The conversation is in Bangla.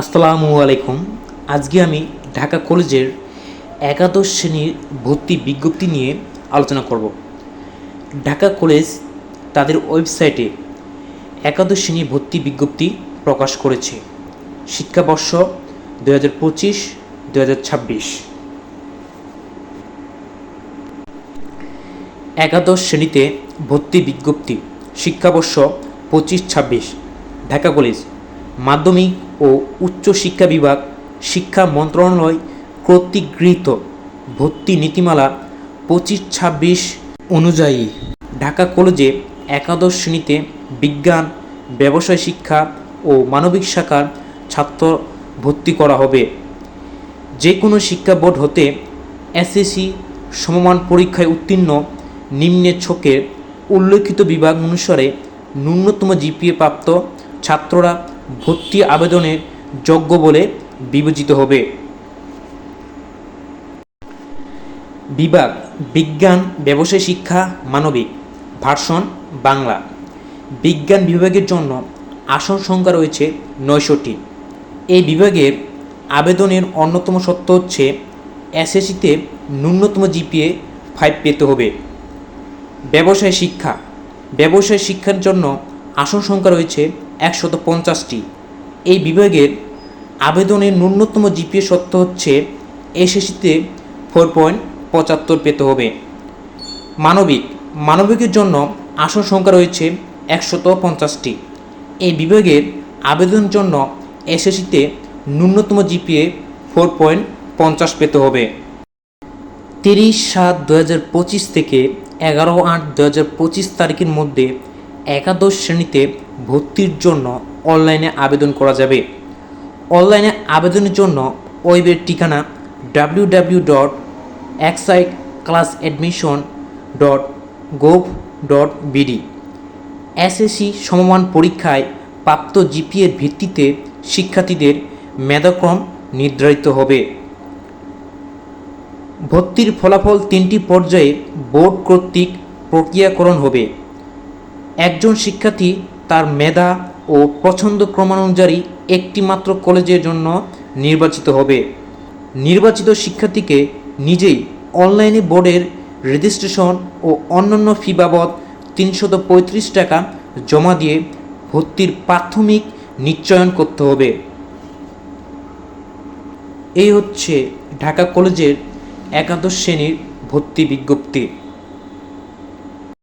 আসসালামু আলাইকুম। আজকে আমি ঢাকা কলেজের একাদশ শ্রেণির ভর্তি বিজ্ঞপ্তি নিয়ে আলোচনা করব। ঢাকা কলেজ তাদের ওয়েবসাইটে একাদশ শ্রেণি ভর্তি বিজ্ঞপ্তি প্রকাশ করেছে। শিক্ষাবর্ষ দু হাজার পঁচিশ দু হাজার ছাব্বিশ। একাদশ শ্রেণীতে ভর্তি বিজ্ঞপ্তি শিক্ষাবর্ষ পঁচিশ ছাব্বিশ, ঢাকা কলেজ। মাধ্যমিক ও উচ্চ শিক্ষা বিভাগ, শিক্ষা মন্ত্রণালয় কর্তৃক গৃহীত ভর্তি নীতিমালা পঁচিশ ছাব্বিশ অনুযায়ী ঢাকা কলেজে একাদশ শ্রেণীতে বিজ্ঞান, ব্যবসায় শিক্ষা ও মানবিক শাখার ছাত্র ভর্তি করা হবে। যে কোনো শিক্ষা বোর্ড হতে এসএসসি সমমান পরীক্ষায় উত্তীর্ণ নিম্নে ছকের উল্লেখিত বিভাগ অনুসারে ন্যূনতম জিপিএ প্রাপ্ত ছাত্ররা ভর্তি আবেদনের যোগ্য বলে বিবেচিত হবে। বিভাগ, বিজ্ঞান, ব্যবসায় শিক্ষা, মানবিক, ভার্সন, বাংলা। বিজ্ঞান বিভাগের জন্য আসন সংখ্যা রয়েছে নয়শোটি এই বিভাগের আবেদনের অন্যতম সত্য হচ্ছে এসএসসিতে ন্যূনতম জিপিএ ফাইভ পেতে হবে। ব্যবসায় শিক্ষা, ব্যবসায় শিক্ষার জন্য আসন সংখ্যা রয়েছে একশত পঞ্চাশটি। এই বিভাগের আবেদনের ন্যূনতম জিপিএ সত্য হচ্ছে, এসএসসিতে ফোর পয়েন্ট পঁচাত্তর পেতে হবে। মানবিক, মানবিকের জন্য আসন সংখ্যা রয়েছে একশত পঞ্চাশটি। এই বিভাগের আবেদনের জন্য এসএসসিতে ন্যূনতম জিপিএ ফোর পয়েন্ট পঞ্চাশ পেতে হবে। তিরিশ সাত দু হাজার পঁচিশ থেকে এগারো আট দু হাজার পঁচিশ তারিখের মধ্যে একাদশ শ্রেণীতে ভর্তির জন্য অনলাইনে আবেদন করা যাবে। অনলাইনে আবেদনের জন্য ওয়েবের ঠিকানা W W dot XI class admission dot gov dot BD SSC সমমান পরীক্ষায় প্রাপ্ত জিপিএর ভিত্তিতে শিক্ষার্থীদের মেধাক্রম নির্ধারিত হবে। ভর্তির ফলাফল তিনটি পর্যায়ে বোর্ড কর্তৃক প্রক্রিয়াকরণ হবে। একজন শিক্ষার্থী তার মেধা ও পছন্দ ক্রমানুযায়ী একটি মাত্র কলেজের জন্য নির্বাচিত হবে। নির্বাচিত শিক্ষার্থীকে নিজেই অনলাইনে বোর্ডের রেজিস্ট্রেশন ও অন্যান্য ফি বাবদ তিনশত পঁয়ত্রিশ টাকা জমা দিয়ে ভর্তির প্রাথমিক নিশ্চয়ন করতে হবে। এই হচ্ছে ঢাকা কলেজের একাদশ শ্রেণির ভর্তি বিজ্ঞপ্তি।